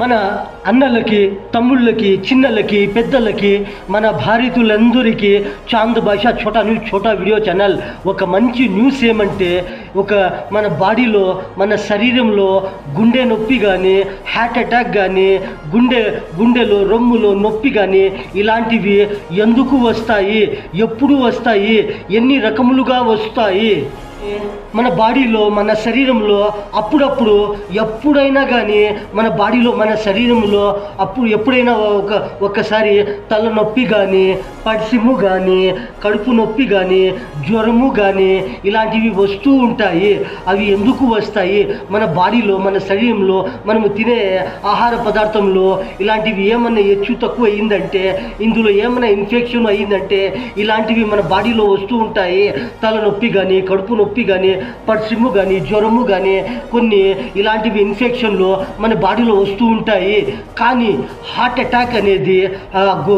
మన అన్నలకి తమ్ముళ్ళకి చిన్నలకి పెద్దలకి మన భారతీయులందరికీ Chand Bhasha Chota news Chota video channel ఒక మంచి న్యూస్ ఏమంటే ఒక మన బాడీలో మన శరీరంలో గుండె నొప్పి కానీ హార్ట్ అటాక్ కానీ గుండె గుండెలో రొమ్ములో నొప్పి కానీ ఇలాంటివి ఎందుకు వస్తాయి? ఎప్పుడు వస్తాయి? ఎన్ని రకములుగా వస్తాయి? మన బాడీలో మన శరీరంలో అప్పుడప్పుడు ఎప్పుడైనా కానీ మన బాడీలో మన శరీరంలో అప్పుడు ఎప్పుడైనా ఒక ఒక్కసారి తలనొప్పి కానీ పడిసిము కానీ కడుపు నొప్పి కానీ జ్వరము కానీ ఇలాంటివి వస్తూ ఉంటాయి. అవి ఎందుకు వస్తాయి? మన బాడీలో మన శరీరంలో మనము తినే ఆహార పదార్థంలో ఇలాంటివి ఏమైనా హెచ్చు తక్కువ అయ్యిందంటే ఇందులో ఏమైనా ఇన్ఫెక్షన్ అయ్యిందంటే ఇలాంటివి మన బాడీలో వస్తూ ఉంటాయి. తలనొప్పి కానీ కడుపు నొప్పి నొప్పి కానీ పడిసిము కానీ జ్వరము కానీ కొన్ని ఇలాంటివి ఇన్ఫెక్షన్లు మన బాడీలో వస్తూ ఉంటాయి. కానీ హార్ట్ అటాక్ అనేది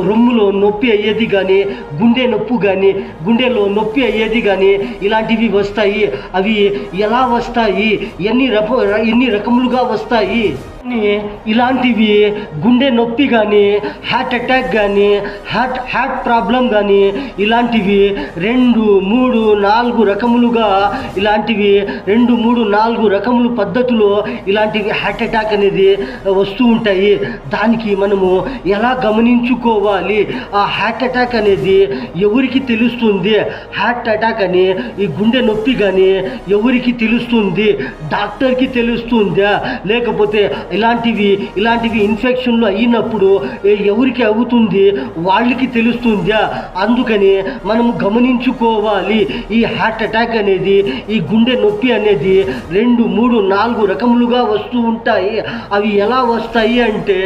రొమ్ములో నొప్పి అయ్యేది కానీ గుండె నొప్పి కానీ గుండెలో నొప్పి అయ్యేది కానీ ఇలాంటివి వస్తాయి. అవి ఎలా వస్తాయి? ఎన్ని రక ఎన్ని రకములుగా వస్తాయి? ఇలాంటివి గుండె నొప్పి కానీ హార్ట్ అటాక్ కానీ హార్ట్ హార్ట్ ప్రాబ్లం కానీ ఇలాంటివి రెండు మూడు నాలుగు రకములుగా ఇలాంటివి రెండు మూడు నాలుగు రకములు పద్ధతులు ఇలాంటివి హార్ట్ అటాక్ అనేది వస్తూ ఉంటాయి. దానికి మనము ఎలా గమనించుకోవాలి? ఆ హార్ట్ అటాక్ అనేది ఎవరికి తెలుస్తుంది? హార్ట్ అటాక్ అని ఈ గుండె నొప్పి కానీ ఎవరికి తెలుస్తుంది? డాక్టర్కి తెలుస్తుందా? లేకపోతే ఇలాంటివి ఇలాంటివి ఇన్ఫెక్షన్లు అయినప్పుడు ఎవరికి అవుతుంది? వాళ్ళకి తెలుస్తుందా? అందుకని మనము గమనించుకోవాలి. ఈ హార్ట్ అటాక్ అనేది ఈ గుండె నొప్పి అనేది రెండు మూడు నాలుగు రకములుగా వస్తూ ఉంటాయి. అవి ఎలా వస్తాయి అంటే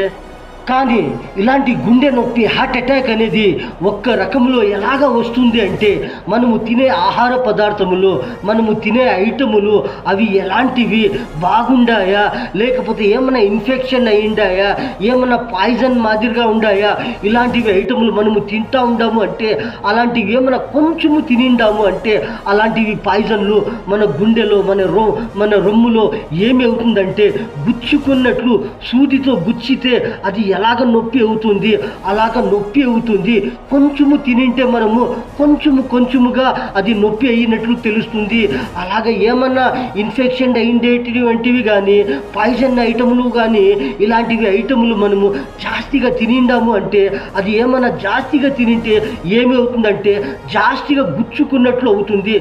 కానీ ఇలాంటి గుండె నొప్పి హార్ట్ అటాక్ అనేది ఒక్క రకంలో ఎలాగ వస్తుంది అంటే మనము తినే ఆహార పదార్థములు మనము తినే ఐటములు అవి ఎలాంటివి? బాగుండాయా? లేకపోతే ఏమైనా ఇన్ఫెక్షన్ అయ్యిండాయా? ఏమైనా పాయిజన్ మాదిరిగా ఉండాయా? ఇలాంటివి ఐటములు మనము తింటా ఉండాము అంటే అలాంటివి ఏమైనా కొంచెము తినిండాము అంటే అలాంటివి పాయిజన్లు మన గుండెలో మన రొ మన రొమ్ములో ఏమి అవుతుందంటే గుచ్చుకున్నట్లు సూదితో గుచ్చితే అది ఎలాగ నొప్పి అవుతుంది అలాగ నొప్పి అవుతుంది. కొంచెము తినింటే మనము కొంచెము కొంచెముగా అది నొప్పి అయినట్లు తెలుస్తుంది. అలాగ ఏమన్నా ఇన్ఫెక్షన్ అయినటువంటివి కానీ పాయిజన్ ఐటములు కానీ ఇలాంటివి ఐటములు మనము జాస్తిగా తినిండాము అంటే అది ఏమన్నా జాస్తిగా తినింటే ఏమి అవుతుందంటే జాస్తిగా గుచ్చుకున్నట్లు అవుతుంది.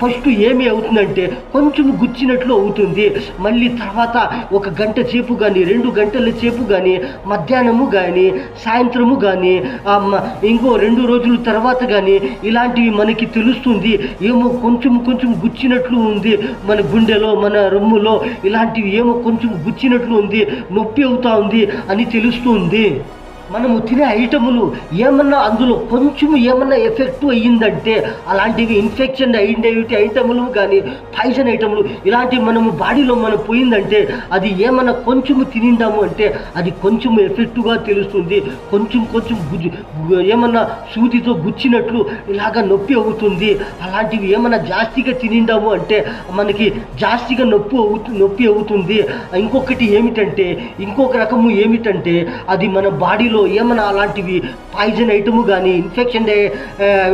ఫస్ట్ ఏమి అవుతుందంటే కొంచెం గుచ్చినట్లు అవుతుంది. మళ్ళీ తర్వాత ఒక గంట సేపు కానీ రెండు గంటల సేపు కానీ మధ్యాహ్నము కానీ సాయంత్రము కానీ ఇంకో రెండు రోజుల తర్వాత కానీ ఇలాంటివి మనకి తెలుస్తుంది. ఏమో కొంచెం కొంచెం గుచ్చినట్లు ఉంది మన గుండెలో మన రొమ్ములో. ఇలాంటివి ఏమో కొంచెం గుచ్చినట్లు ఉంది నొప్పి అవుతా ఉంది అని తెలుస్తుంది. మనము తినే ఐటములు ఏమన్నా అందులో కొంచెం ఏమన్నా ఎఫెక్ట్ అయ్యిందంటే అలాంటివి ఇన్ఫెక్షన్ అయ్యిండేవి ఐటములు కానీ పాయిజన్ ఐటములు ఇలాంటివి మనము బాడీలో మనం పోయిందంటే అది ఏమన్నా కొంచెము తినిండాము అంటే అది కొంచెం ఎఫెక్టుగా తెలుస్తుంది. కొంచెం కొంచెం గుజ్జు ఏమన్నా సూదితో గుచ్చినట్లు ఇలాగ నొప్పి అవుతుంది. అలాంటివి ఏమన్నా జాస్తిగా తినిండాము అంటే మనకి జాస్తిగా నొప్పి అవుతు నొప్పి అవుతుంది. ఇంకొకటి ఏమిటంటే ఇంకొక రకము ఏమిటంటే అది మన బాడీలో ఏమైనా అలాంటివి పాయిజన్ ఐటము కానీ ఇన్ఫెక్షన్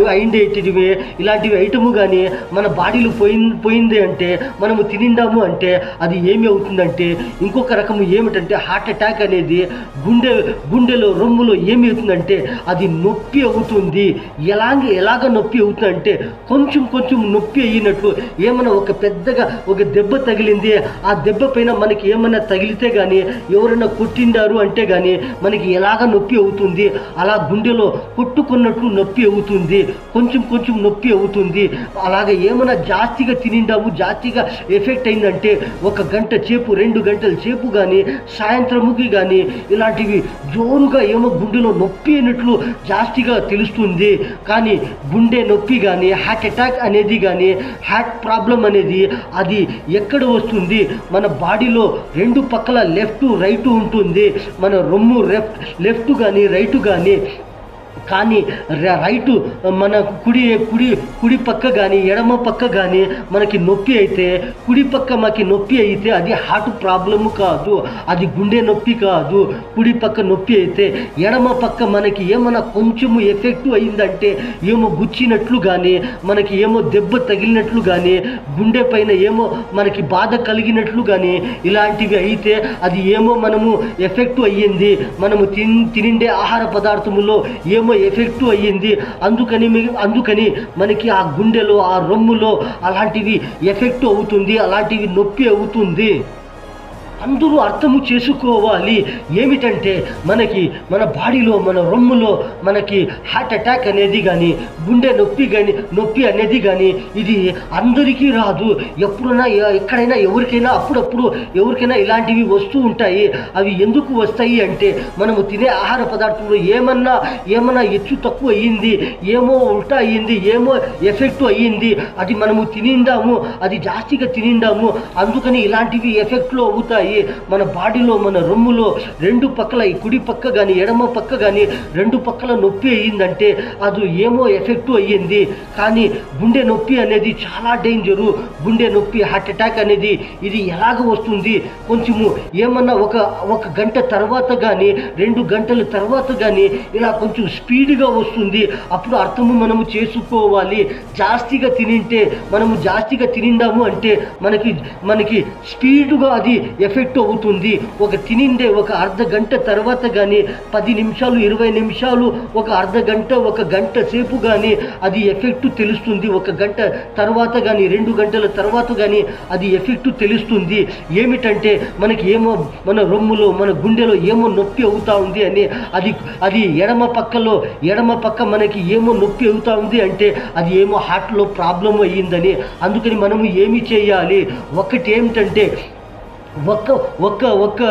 అయిండేటివి ఇలాంటివి ఐటము కానీ మన బాడీలో పోయి పోయింది అంటే మనము తినిండాము అంటే అది ఏమి అవుతుందంటే ఇంకొక రకము ఏమిటంటే హార్ట్ అటాక్ అనేది గుండె గుండెలో రొమ్ములో ఏమి అవుతుందంటే అది నొప్పి అవుతుంది. ఎలాగ ఎలాగ నొప్పి అవుతుందంటే కొంచెం కొంచెం నొప్పి అయినట్లు ఏమైనా ఒక పెద్దగా ఒక దెబ్బ తగిలింది ఆ దెబ్బ పైన మనకి ఏమైనా తగిలితే కానీ ఎవరైనా కొట్టిండారు అంటే కానీ మనకి ఎలాగ నొప్పి అవుతుంది. అలా గుండెలో కొట్టుకున్నట్లు నొప్పి అవుతుంది. కొంచెం కొంచెం నొప్పి అవుతుంది. అలాగే ఏమైనా జాస్తిగా తినిండాము జాస్తిగా ఎఫెక్ట్ అయిందంటే ఒక గంట చేపు రెండు గంటల చేపు కానీ సాయంత్రముకి కానీ ఇలాంటివి జోరుగా ఏమో గుండెలో నొప్పి అయినట్లు జాస్తిగా తెలుస్తుంది. కానీ గుండె నొప్పి కానీ హార్ట్ అటాక్ అనేది కానీ హార్ట్ ప్రాబ్లం అనేది అది ఎక్కడ వస్తుంది? మన బాడీలో రెండు పక్కల లెఫ్ట్ రైట్ ఉంటుంది. మన రొమ్ము లెఫ్ట్ లెఫ్ట్ కానీ రైట్ కానీ కానీ రైటు మన కుడి కుడి కుడి పక్క కానీ ఎడమ పక్క కానీ మనకి నొప్పి అయితే కుడి పక్క మాకి నొప్పి అయితే అది హార్ట్ ప్రాబ్లము కాదు అది గుండె నొప్పి కాదు. కుడి పక్క నొప్పి అయితే ఎడమ పక్క మనకి ఏమైనా కొంచెము ఎఫెక్ట్ అయిందంటే ఏమో గుచ్చినట్లు కానీ మనకి ఏమో దెబ్బ తగిలినట్లు కానీ గుండె పైన ఏమో మనకి బాధ కలిగినట్లు కానీ ఇలాంటివి అయితే అది ఏమో మనము ఎఫెక్ట్ అయ్యింది. మనము తిన్ తినిండే ఆహార పదార్థములో ఏమో ఎఫెక్ట్ అయ్యింది. అందుకని అందుకని మనకి ఆ గుండెలో ఆ రొమ్ములో అలాంటివి ఎఫెక్ట్ అవుతుంది అలాంటివి నొప్పి అవుతుంది. అందరూ అర్థము చేసుకోవాలి. ఏమిటంటే మనకి మన బాడీలో మన రొమ్ములో మనకి హార్ట్ అటాక్ అనేది కానీ గుండె నొప్పి కానీ నొప్పి అనేది కానీ ఇది అందరికీ రాదు. ఎప్పుడైనా ఎక్కడైనా ఎవరికైనా అప్పుడప్పుడు ఎవరికైనా ఇలాంటివి వస్తూ ఉంటాయి. అవి ఎందుకు వస్తాయి అంటే మనము తినే ఆహార పదార్థంలో ఏమన్నా ఏమన్నా హెచ్చు తక్కువ అయ్యింది ఏమో ఉల్టా అయ్యింది ఏమో ఎఫెక్ట్ అయ్యింది అది మనము తినిండాము అది జాస్తిగా తినిండాము అందుకని ఇలాంటివి ఎఫెక్ట్లు అవుతాయి. మన బాడీలో మన రొమ్ములో రెండు పక్కల ఈ కుడి పక్క కానీ ఎడమ పక్క కానీ రెండు పక్కల నొప్పి అయ్యిందంటే అది ఏమో ఎఫెక్ట్ అయ్యింది. కానీ గుండె నొప్పి అనేది చాలా డేంజరు. గుండె నొప్పి హార్ట్ అటాక్ అనేది ఇది ఎలాగ వస్తుంది? కొంచెము ఏమన్నా ఒక ఒక గంట తర్వాత కానీ రెండు గంటల తర్వాత కానీ ఇలా కొంచెం స్పీడ్గా వస్తుంది. అప్పుడు అర్థము మనము చేసుకోవాలి. జాస్తిగా తినింటే మనము జాస్తిగా తినిండాము అంటే మనకి మనకి స్పీడ్గా అది ఎఫెక్ట్ అవుతుంది. ఒక తినిండే ఒక అర్ధ గంట తర్వాత కానీ పది నిమిషాలు ఇరవై నిమిషాలు ఒక అర్ధ గంట ఒక గంట సేపు కానీ అది ఎఫెక్ట్ తెలుస్తుంది. ఒక గంట తర్వాత కానీ రెండు గంటల తర్వాత కానీ అది ఎఫెక్ట్ తెలుస్తుంది. ఏమిటంటే మనకి ఏమో మన రొమ్ములో మన గుండెలో ఏమో నొప్పి అవుతా ఉంది అని అది అది ఎడమ పక్కలో ఎడమ పక్క మనకి ఏమో నొప్పి అవుతా ఉంది అంటే అది ఏమో హార్ట్లో ప్రాబ్లం అయ్యిందని. అందుకని మనము ఏమి చేయాలి? ఒకటి ఏమిటంటే ఒక్క ఒక్క ఒక్క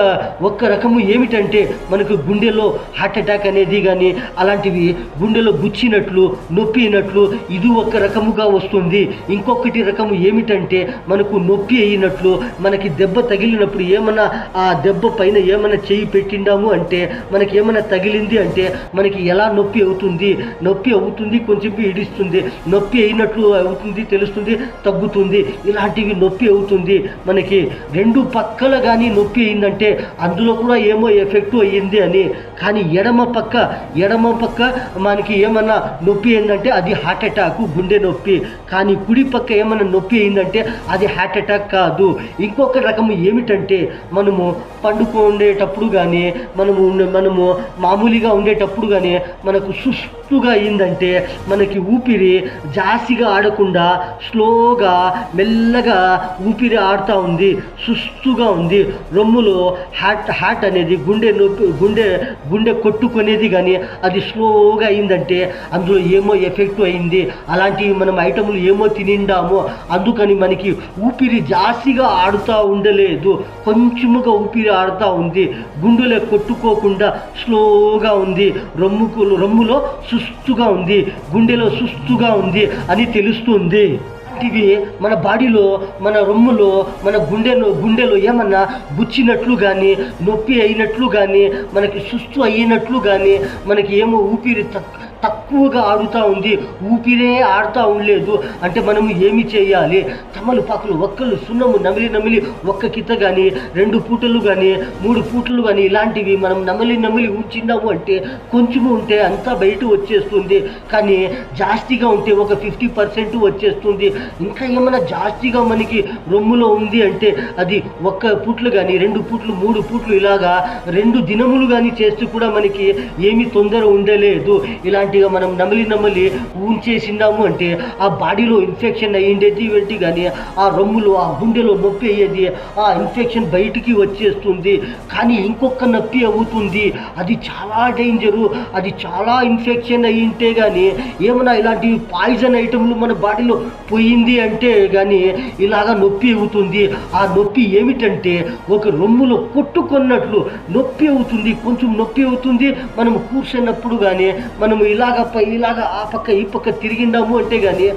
ఒక్క రకము ఏమిటంటే మనకు గుండెలో హార్ట్ అటాక్ అనేది కానీ అలాంటివి గుండెలో గుచ్చినట్లు నొప్పినట్లు ఇది ఒక రకముగా వస్తుంది. ఇంకొకటి రకము ఏమిటంటే మనకు నొప్పి అయినట్లు మనకి దెబ్బ తగిలినప్పుడు ఏమన్నా ఆ దెబ్బ పైన ఏమైనా చేయి పెట్టిండాము అంటే మనకి ఏమైనా తగిలింది అంటే మనకి ఎలా నొప్పి అవుతుంది? నొప్పి అవుతుంది కొంచెం ఇడిస్తుంది నొప్పి అయినట్లు అవుతుంది తెలుస్తుంది తగ్గుతుంది. ఇలాంటివి నొప్పి అవుతుంది. మనకి రెండు పక్క పక్కల కానీ నొప్పి అయిందంటే అందులో కూడా ఏమో ఎఫెక్ట్ అయ్యింది అని. కానీ ఎడమ పక్క ఎడమ పక్క మనకి ఏమన్నా నొప్పి అయిందంటే అది హార్ట్ అటాక్ గుండె నొప్పి. కానీ కుడి పక్క ఏమన్నా నొప్పి అయిందంటే అది హార్ట్ అటాక్ కాదు. ఇంకొక రకం ఏమిటంటే మనము పండుకుండేటప్పుడు కానీ మనము మనము మామూలుగా ఉండేటప్పుడు కానీ మనకు సుష్ సుస్తుగా అయిందంటే మనకి ఊపిరి జాస్తిగా ఆడకుండా స్లోగా మెల్లగా ఊపిరి ఆడుతూ ఉంది సుస్తుగా ఉంది. రొమ్ములో హ్యాట్ హ్యాట్ అనేది గుండె నొప్పి గుండె గుండె కొట్టుకునేది కానీ అది స్లోగా అయిందంటే అందులో ఏమో ఎఫెక్ట్ అయింది. అలాంటివి మనం ఐటములు ఏమో తినిండామో అందుకని మనకి ఊపిరి జాస్తిగా ఆడుతూ ఉండలేదు. కొంచెముగా ఊపిరి ఆడుతూ ఉంది. గుండెలే కొట్టుకోకుండా స్లోగా ఉంది. రొమ్ముకు రొమ్ములో సుస్తుగా ఉంది గుండెలో సుస్తుగా ఉంది అని తెలుస్తుంది. ఇవి మన బాడీలో మన రొమ్ములో మన గుండెలో గుండెలో ఏమన్నా గుచ్చినట్లు కానీ నొప్పి అయినట్లు కానీ మనకి సుస్తు అయినట్లు కానీ మనకి ఏమో ఊపిరి తక్ తక్కువగా ఆడుతూ ఉంది ఊపిరే ఆడుతూ ఉండలేదు. అంటే మనము ఏమి చేయాలి? తమలపాకులు ఒక్కలు సున్నము నమిలి నమిలి ఒక్క కిత కానీ రెండు పూటలు కానీ మూడు పూటలు కానీ ఇలాంటివి మనం నమిలి నమిలి ఉంచినాము అంటే కొంచెము ఉంటే అంతా బయట వచ్చేస్తుంది. కానీ జాస్తిగా ఉంటే ఒక ఫిఫ్టీ పర్సెంట్ వచ్చేస్తుంది. ఇంకా ఏమైనా జాస్తిగా మనకి రొమ్ములో ఉంది అంటే అది ఒక్క పూట్లు కానీ రెండు పూట్లు మూడు పూట్లు ఇలాగా రెండు దినములు కానీ చేస్తూ కూడా మనకి ఏమీ తొందర ఉండలేదు. ఇలాంటి ఇలాంటిగా మనం నమిలి నమిలి ఉంచేసినాము అంటే ఆ బాడీలో ఇన్ఫెక్షన్ అయ్యిండేది ఏంటి కానీ ఆ రొమ్ములో ఆ గుండెలో నొప్పి అయ్యేది ఆ ఇన్ఫెక్షన్ బయటికి వచ్చేస్తుంది కానీ ఇంకొక నొప్పి అవుతుంది. అది చాలా డేంజరు. అది చాలా ఇన్ఫెక్షన్ అయ్యింటే కానీ ఏమైనా ఇలాంటి పాయిజన్ ఐటమ్లు మన బాడీలో పోయింది అంటే కానీ ఇలాగ నొప్పి అవుతుంది. ఆ నొప్పి ఏమిటంటే ఒక రొమ్ములో కొట్టుకున్నట్లు నొప్పి అవుతుంది కొంచెం నొప్పి అవుతుంది మనం కూర్చున్నప్పుడు కానీ మనం ఇలా ఇలాగ ఇలాగ ఆ పక్క ఈ పక్క తిరిగిండాము అంటే కానీ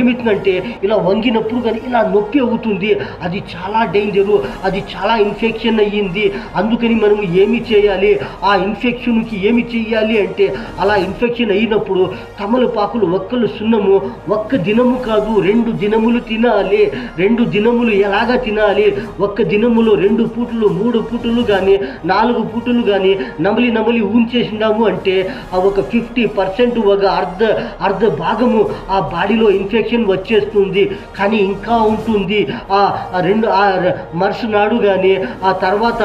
ఏమిటంటే ఇలా వంగినప్పుడు కానీ ఇలా నొప్పి అవుతుంది. అది చాలా డేంజరు అది చాలా ఇన్ఫెక్షన్ అయ్యింది. అందుకని మనం ఏమి చేయాలి? ఆ ఇన్ఫెక్షన్కి ఏమి చేయాలి అంటే అలా ఇన్ఫెక్షన్ అయినప్పుడు తమలపాకులు ఒక్కలు సున్నము ఒక్క దినము కాదు రెండు దినములు తినాలి. రెండు దినములు ఎలాగా తినాలి? ఒక్క దినములో రెండు పూటలు మూడు పూటలు కానీ నాలుగు పూటలు కానీ నమలి నమలి ఊంచేసినాము అంటే ఆ ఒక ఫిఫ్టీ పర్సెంట్ ఒక అర్ధ అర్ధ భాగము ఆ బాడీలో ఇన్ఫెక్షన్ వచ్చేస్తుంది. కానీ ఇంకా ఉంటుంది. ఆ రెండు ఆ రె- మరుసనాడు కానీ ఆ తర్వాత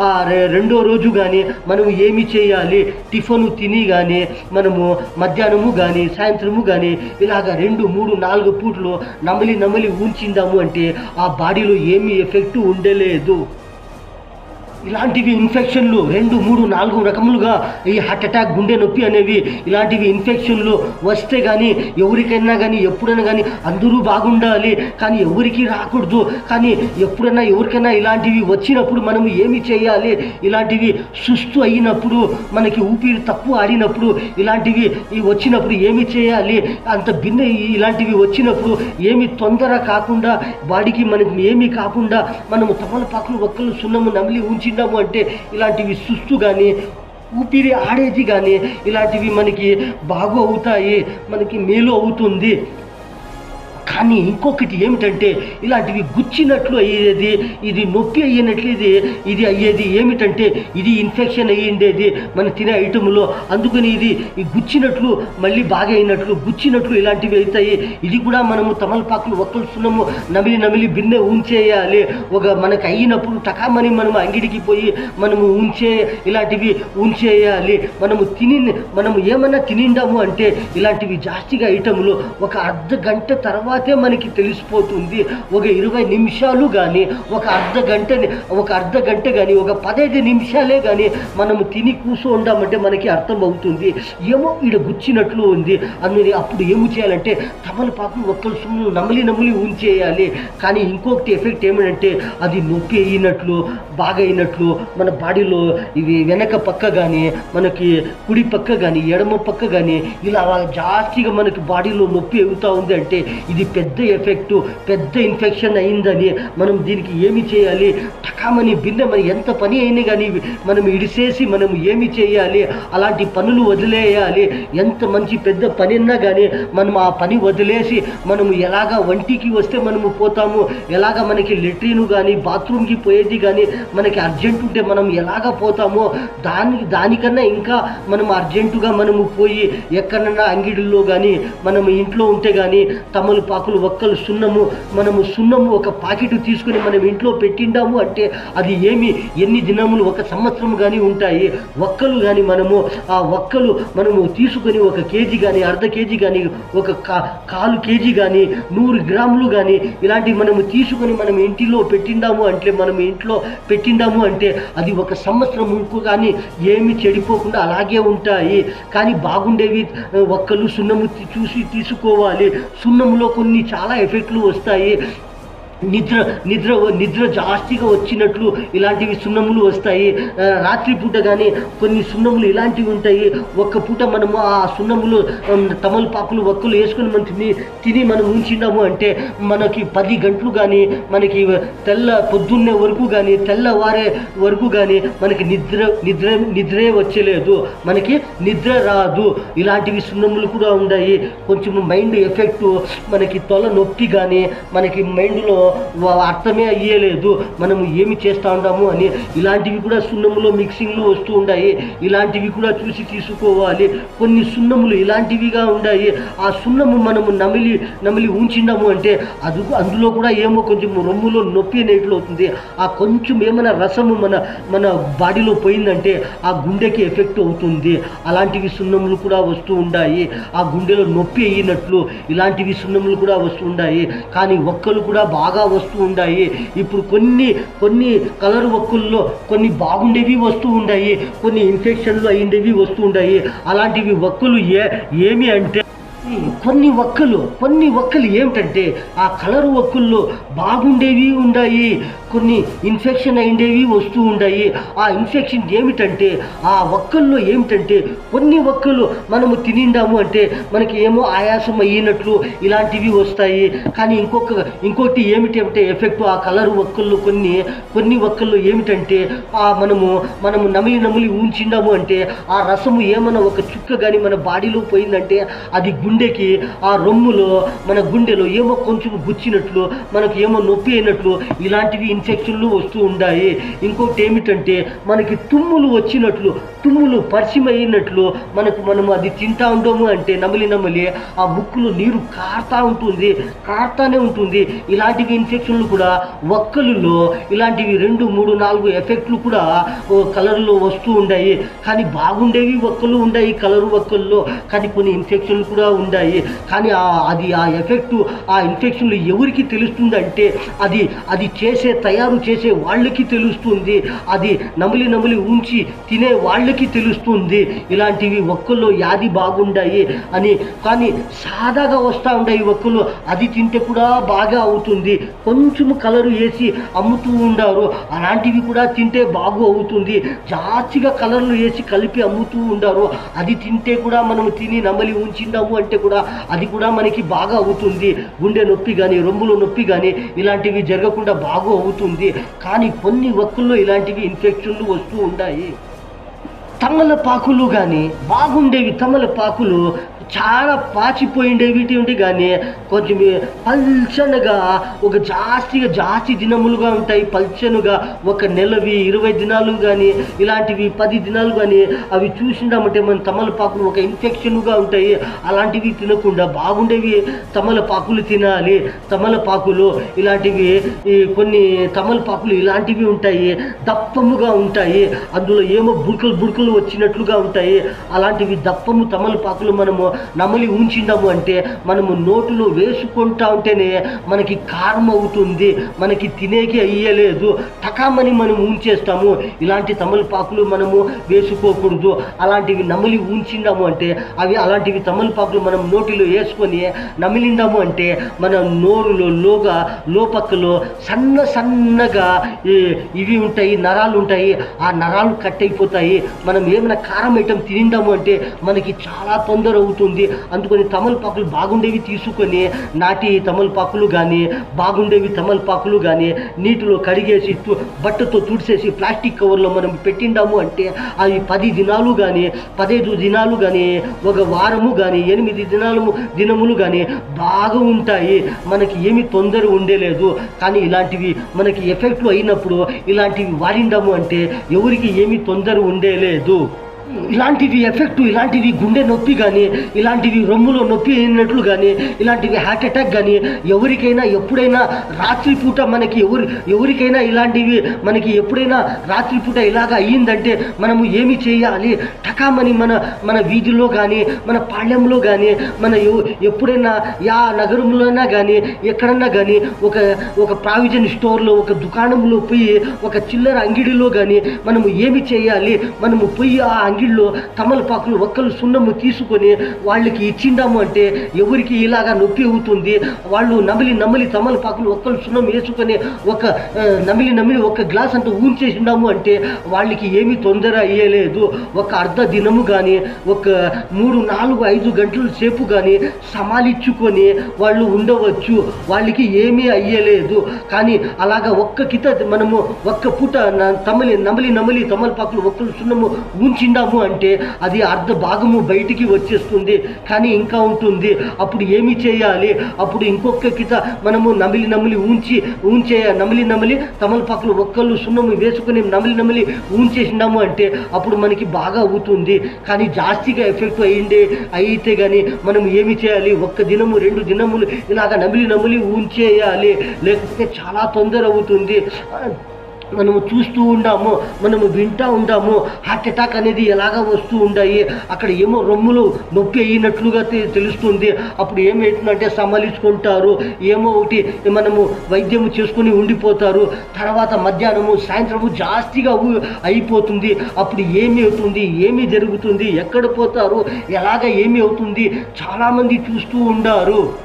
ఆ రెండో రోజు కానీ మనము ఏమి చేయాలి? టిఫను తిని కానీ మనము మధ్యాహ్నము కానీ సాయంత్రము కానీ ఇలాగ రెండు మూడు నాలుగు పూటలు నమలి నమలి ఉంచిందాము అంటే ఆ బాడీలో ఏమీ ఎఫెక్ట్ ఉండలేదు. ఇలాంటివి ఇన్ఫెక్షన్లు రెండు మూడు నాలుగు రకములుగా ఈ హార్ట్ అటాక్ గుండె నొప్పి అనేవి ఇలాంటివి ఇన్ఫెక్షన్లు వస్తే కానీ ఎవరికైనా కానీ ఎప్పుడైనా కానీ అందరూ బాగుండాలి. కానీ ఎవరికి రాకూడదు. కానీ ఎప్పుడైనా ఎవరికైనా ఇలాంటివి వచ్చినప్పుడు మనం ఏమి చేయాలి? ఇలాంటివి సుస్తు అయినప్పుడు మనకి ఊపిరి తక్కువ ఆడినప్పుడు ఇలాంటివి వచ్చినప్పుడు ఏమి చేయాలి? అంత భిన్న ఇలాంటివి వచ్చినప్పుడు ఏమి తొందర కాకుండా బాడీకి మనకి ఏమీ కాకుండా మనము తమలపాకులు ఒక్కలు సున్నము నమిలి ఉంచి తిన్నాము అంటే ఇలాంటివి సుస్తు కానీ ఊపిరి ఆడేది కానీ ఇలాంటివి మనకి బాగు అవుతాయి మనకి మేలు అవుతుంది. కానీ ఇంకొకటి ఏమిటంటే ఇలాంటివి గుచ్చినట్లు అయ్యేది ఇది నొప్పి అయ్యినట్లు ఇది ఇది అయ్యేది ఏమిటంటే ఇది ఇన్ఫెక్షన్ అయ్యిండేది మన తినే ఐటెంలో. అందుకని ఇది ఈ గుచ్చినట్లు మళ్ళీ బాగా అయినట్లు గుచ్చినట్లు ఇలాంటివి అవుతాయి. ఇది కూడా మనము తమలపాకులు ఒక్కలుస్తున్నాము నమిలి నమిలి బిన్నె ఉంచేయాలి ఒక మనకు అయినప్పుడు టకామని మనము అంగిడికి పోయి మనము ఉంచే ఇలాంటివి ఉంచేయాలి మనము తిని మనము ఏమన్నా తినిండాము అంటే ఇలాంటివి జాస్తిగా ఐటెంలు ఒక అర్ధ గంట తర్వాత మనకి తెలిసిపోతుంది. ఒక ఇరవై నిమిషాలు కానీ ఒక అర్ధ గంట ఒక అర్ధ గంట కానీ ఒక పదహైదు నిమిషాలే కానీ మనం తిని కూర్చో ఉండామంటే మనకి అర్థం అవుతుంది ఏమో ఈడ గుచ్చినట్లు ఉంది. అన్నది అప్పుడు ఏమి చేయాలంటే తమలపాకు ఒక్కరు సుమ్ము నమలి నమలి ఉంచేయాలి. కానీ ఇంకొకటి ఎఫెక్ట్ ఏమిటంటే అది నొప్పి అయినట్లు బాగా అయినట్లు మన బాడీలో ఇవి వెనక పక్క కానీ మనకి కుడి పక్క కానీ ఎడమ పక్క కానీ ఇలా జాస్తిగా మనకి బాడీలో నొప్పి అవుతా ఉంది అంటే ఇది పెద్ద ఎఫెక్ట్ పెద్ద ఇన్ఫెక్షన్ అయిందని మనం దీనికి ఏమి చేయాలి? టకామని భిన్న మరి ఎంత పని అయినా కానీ మనం ఇడిసేసి మనం ఏమి చేయాలి? అలాంటి పనులు వదిలేయాలి. ఎంత మంచి పెద్ద పని అన్నా కానీ మనం ఆ పని వదిలేసి మనము ఎలాగా వంటికి వస్తే మనము పోతాము? ఎలాగ మనకి లెట్రిన్ కానీ బాత్రూమ్కి పోయేది కానీ మనకి అర్జెంట్ ఉంటే మనం ఎలాగ పోతామో? దాని దానికన్నా ఇంకా మనం అర్జెంటుగా మనము పోయి ఎక్కడన్నా అంగిడిలో కానీ మనం ఇంట్లో ఉంటే కానీ పాకులు ఒక్కలు సున్నము మనము సున్నము ఒక పాకెట్ తీసుకుని మనం ఇంట్లో పెట్టిండాము అంటే అది ఏమి ఎన్ని దినములు ఒక సంవత్సరం కానీ ఉంటాయి. ఒక్కలు కానీ మనము ఆ ఒక్కలు మనము తీసుకొని ఒక కేజీ కానీ అర్ధ కేజీ కానీ ఒక కా కాలు కేజీ కానీ నూరు గ్రాములు కానీ ఇలాంటివి మనము తీసుకొని మనం ఇంటిలో పెట్టిండాము అంటే మనం ఇంట్లో పెట్టిండాము అంటే అది ఒక సంవత్సరం కానీ ఏమి చెడిపోకుండా అలాగే ఉంటాయి. కానీ బాగుండేవి ఒక్కలు సున్నము చూసి తీసుకోవాలి. సున్నములో కొన్ని కొన్ని చాలా ఎఫెక్ట్లు వస్తాయి. నిద్ర నిద్ర నిద్ర జాస్తిగా వచ్చినట్లు ఇలాంటివి సున్నములు వస్తాయి. రాత్రిపూట కానీ కొన్ని సున్నములు ఇలాంటివి ఉంటాయి. ఒక్క పూట మనము ఆ సున్నములు తమలపాకులు ఒక్కలు వేసుకొని మనం తిని తిని మనం ఉంచినాము అంటే మనకి పది గంటలు కానీ మనకి తెల్ల పొద్దున్నే వరకు కానీ తెల్లవారే వరకు కానీ మనకి నిద్ర నిద్ర నిద్రే వచ్చలేదు. మనకి నిద్ర రాదు. ఇలాంటివి సున్నములు కూడా ఉన్నాయి కొంచెం మైండ్ ఎఫెక్ట్ మనకి తొల నొప్పి కానీ మనకి మైండ్లో అర్థమే అయ్యలేదు. మనం ఏమి చేస్తూ ఉంటాము అని ఇలాంటివి కూడా సున్నములో మిక్సింగ్లు వస్తూ ఉన్నాయి ఇలాంటివి కూడా చూసి తీసుకోవాలి. కొన్ని సున్నములు ఇలాంటివిగా ఉన్నాయి ఆ సున్నము మనము నమిలి నమిలి ఉంచినాము అంటే అది అందులో కూడా ఏమో కొంచెం రొమ్ములో నొప్పి అనేట్లు అవుతుంది. ఆ కొంచెం ఏమైనా రసము మన మన బాడీలో పోయిందంటే ఆ గుండెకి ఎఫెక్ట్ అవుతుంది. అలాంటివి సున్నములు కూడా వస్తూ ఉన్నాయి ఆ గుండెలో నొప్పి అయినట్లు ఇలాంటివి సున్నములు కూడా వస్తూ ఉన్నాయి కానీ ఒక్కలు కూడా బాగా వస్తూ ఉన్నాయి ఇప్పుడు కొన్ని కొన్ని కలర్ వక్కుల్లో కొన్ని బాగుండేవి వస్తూ ఉన్నాయి కొన్ని ఇన్ఫెక్షన్లు అయ్యిండేవి వస్తూ ఉన్నాయి అలాంటివి వక్కులు ఏ ఏమి అంటే కొన్ని ఒక్కలు కొన్ని ఒక్కలు ఏమిటంటే ఆ కలర్ ఒక్కల్లో బాగుండేవి ఉన్నాయి కొన్ని ఇన్ఫెక్షన్ అయిండేవి వస్తూ ఉన్నాయి ఆ ఇన్ఫెక్షన్ ఏమిటంటే ఆ ఒక్కల్లో ఏమిటంటే కొన్ని ఒక్కలు మనము తినిండాము అంటే మనకి ఏమో ఆయాసం అయినట్లు ఇలాంటివి వస్తాయి. కానీ ఇంకొక ఇంకోటి ఏమిటి అంటే ఎఫెక్ట్ ఆ కలర్ ఒక్కళ్ళు కొన్ని కొన్ని ఒక్కళ్ళు ఏమిటంటే ఆ మనము మనము నమిలి నమిలి ఉంచిండాము అంటే ఆ రసము ఏమైనా ఒక చుక్క కానీ మన బాడీలో పోయిందంటే అది గుండెకి ఆ రొమ్ములో మన గుండెలో ఏమో కొంచెం గుచ్చినట్లు మనకు ఏమో నొప్పి అయినట్లు ఇలాంటివి ఇన్ఫెక్షన్లు వస్తూ ఉన్నాయి ఇంకోటి ఏమిటంటే మనకి తుమ్ములు వచ్చినట్లు తుమ్ములు పరిచయం మనకు మనం అది తింటా ఉండము అంటే నమలి నమలి ఆ ముక్కులో నీరు కారుతా ఉంటుంది కారుతానే ఉంటుంది. ఇలాంటివి ఇన్ఫెక్షన్లు కూడా ఒక్కలులో ఇలాంటివి రెండు మూడు నాలుగు ఎఫెక్ట్లు కూడా ఓ కలర్లో వస్తూ ఉన్నాయి కానీ బాగుండేవి ఒక్కలు ఉన్నాయి కలరు ఒక్కల్లో కానీ కొన్ని ఇన్ఫెక్షన్లు కూడా ఉన్నాయి కానీ అది ఆ ఎఫెక్ట్ ఆ ఇన్ఫెక్షన్లు ఎవరికి తెలుస్తుంది అంటే అది అది చేసే తయారు చేసే వాళ్ళకి తెలుస్తుంది. అది నమిలి నమిలి ఉంచి తినే వాళ్ళకి తెలుస్తుంది. ఇలాంటివి ఒక్కళ్ళు యాది బాగుండాయి అని. కానీ సాదాగా వస్తూ ఉంటాయి ఒక్కళ్ళు అది తింటే కూడా బాగా అవుతుంది. కొంచెం కలరు వేసి అమ్ముతూ ఉండారు. అలాంటివి కూడా తింటే బాగు అవుతుంది. జాస్తిగా కలర్లు వేసి కలిపి అమ్ముతూ ఉండారు. అది తింటే కూడా మనం తిని నమలి ఉంచిందాము అంటే కూడా అది కూడా మనకి బాగా అవుతుంది. గుండె నొప్పి కానీ రొమ్ముల నొప్పి కానీ ఇలాంటివి జరగకుండా బాగు అవుతుంది. కానీ కొన్ని వక్కుల్లో ఇలాంటివి ఇన్ఫెక్షన్లు వస్తూ ఉంటాయి. తమలపాకులు కానీ బాగుండేవి తమలపాకులు చాలా పాచిపోయిండేవిటి ఉంటే కానీ కొంచెం పల్చనగా ఒక జాస్తిగా జాస్తి దినములుగా ఉంటాయి పల్చనుగా ఒక నెలవి ఇరవై దినాలు కానీ ఇలాంటివి పది దినాలు కానీ అవి చూసిండామంటే మన తమలపాకులు ఒక ఇన్ఫెక్షన్గా ఉంటాయి. అలాంటివి తినకుండా బాగుండేవి తమలపాకులు తినాలి. తమలపాకులు ఇలాంటివి ఈ కొన్ని తమలపాకులు ఇలాంటివి ఉంటాయి దప్పముగా ఉంటాయి. అందులో ఏమో బుడకలు బుడకలు వచ్చినట్లుగా ఉంటాయి. అలాంటివి దప్పము తమలపాకులు మనము నమలి ఉంచిందాము అంటే మనము నోటులో వేసుకుంటా ఉంటేనే మనకి కారం అవుతుంది మనకి తినేకి అయ్యలేదు. టకామని మనం ఉంచేస్తాము. ఇలాంటి తమలపాకులు మనము వేసుకోకూడదు. అలాంటివి నమిలి ఉంచిందాము అంటే అవి అలాంటివి తమలపాకులు మనం నోటిలో వేసుకొని నమిలిందాము అంటే మన నోరులో లోగా లోపక్కలో సన్న సన్నగా ఇవి ఉంటాయి నరాలు ఉంటాయి. ఆ నరాలు కట్ అయిపోతాయి. మనం ఏమైనా కారం ఐటమ్ తినిందాము అంటే మనకి చాలా తొందర అవుతుంది అందుకని తమలపాకులు బాగుండేవి తీసుకొని నాటి తమలపాకులు కానీ బాగుండేవి తమలపాకులు కానీ నీటిలో కడిగేసి తు- బట్టతో తుడిసేసి ప్లాస్టిక్ కవర్లో మనం పెట్టిండాము అంటే అవి పది దినాలు కానీ పదహైదు దినాలు కానీ ఒక వారము కానీ ఎనిమిది దినాలు దినములు కానీ బాగా ఉంటాయి. మనకి ఏమి తొందర ఉండేలేదు. కానీ ఇలాంటివి మనకి ఎఫెక్ట్లు అయినప్పుడు ఇలాంటివి వాడిండాము అంటే ఎవరికి ఏమి తొందర ఉండేలేదు. ఇలాంటివి ఎఫెక్ట్ ఇలాంటివి గుండె నొప్పి కానీ ఇలాంటివి రొమ్ములో నొప్పి అయినట్లు కానీ ఇలాంటివి హార్ట్ అటాక్ కానీ ఎవరికైనా ఎప్పుడైనా రాత్రిపూట మనకి ఎవరి ఎవరికైనా ఇలాంటివి మనకి ఎప్పుడైనా రాత్రిపూట ఇలాగ అయ్యిందంటే మనము ఏమి చేయాలి? టకామని మన మన వీధిలో కానీ మన పాళ్యంలో కానీ మన ఎప్పుడైనా యా నగరంలోనా కానీ ఎక్కడన్నా కానీ ఒక ఒక ప్రావిజన్ స్టోర్లో ఒక దుకాణంలో పోయి ఒక చిల్లర అంగిడిలో కానీ మనము ఏమి చేయాలి? మనము పోయి ఆ అంగిడిలో తమలపాకులు ఒక్కలు సున్నము తీసుకొని వాళ్ళకి ఇచ్చిండాము అంటే ఎవరికి ఇలాగా నొప్పి అవుతుంది? వాళ్ళు నమిలి నమిలి తమలపాకులు ఒక్కలు సున్నం వేసుకొని ఒక నమిలి నమిలి ఒక గ్లాస్ అంతా ఊంచేసిండాము అంటే వాళ్ళకి ఏమీ తొందర అయ్యలేదు. ఒక అర్ధ దినము కానీ ఒక మూడు నాలుగు ఐదు గంటల సేపు కానీ సమాలిచ్చుకొని వాళ్ళు ఉండవచ్చు. వాళ్ళకి ఏమీ అయ్యలేదు. కానీ అలాగా ఒక్క కిత మనము ఒక్క పూట తమలి తమిలి నమిలి నమిలి తమలపాకులు ఒక్కరు సున్నము ఉంచిండాము అంటే అది అర్ధ భాగము బయటికి వచ్చేస్తుంది కానీ ఇంకా ఉంటుంది. అప్పుడు ఏమి చేయాలి? అప్పుడు ఇంకొక కిత మనము నమిలి నమిలి ఊంచి ఊంచే నమిలి నమిలి తమలపాకులు ఒక్కళ్ళు సున్నము వేసుకుని నమిలి నమిలి ఊంచేసినాము అంటే అప్పుడు మనకి బాగా అవుతుంది కానీ జాస్తిగా ఎఫెక్ట్ అయ్యిండే అయితే కానీ మనం ఏమి చేయాలి? ఒక్క దినము రెండు దినములు ఇలాగ నమిలి నమిలి ఊంచేయాలి. లేకపోతే చాలా తొందర అవుతుంది. మనము చూస్తూ ఉండాము మనము వింటూ ఉండాము హార్ట్ అటాక్ అనేది ఎలాగ వస్తూ ఉండాయి అక్కడ ఏమో రొమ్ములు నొప్పి అయినట్లుగా తెలుస్తుంది. అప్పుడు ఏమవుతుందంటే సమాలించుకుంటారు ఏమో ఒకటి మనము వైద్యము చేసుకుని ఉండిపోతారు. తర్వాత మధ్యాహ్నము సాయంత్రము జాస్తిగా అయిపోతుంది. అప్పుడు ఏమి అవుతుంది ఏమి జరుగుతుంది ఎక్కడ పోతారు ఎలాగ ఏమి అవుతుంది చాలామంది చూస్తూ ఉండారు.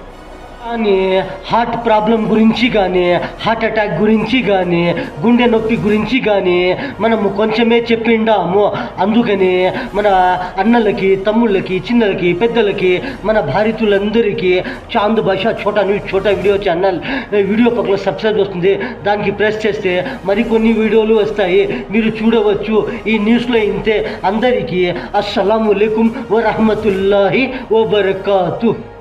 కానీ హార్ట్ ప్రాబ్లం గురించి కానీ హార్ట్ అటాక్ గురించి కానీ గుండె నొప్పి గురించి కానీ మనము కొంచెమే చెప్పిండాము. అందుకని మన అన్నలకి తమ్ముళ్ళకి చిన్నలకి పెద్దలకి మన భారతీయులందరికీ Chand Bhasha Chota news Chota video channel video పక్కన సబ్స్క్రైబ్ వస్తుంది. దానికి ప్రెస్ చేస్తే మరికొన్ని వీడియోలు వస్తాయి. మీరు చూడవచ్చు. ఈ న్యూస్లో ఇంతే. అందరికీ అస్సలం వరహమతుల్లాహి వబర్కాతు.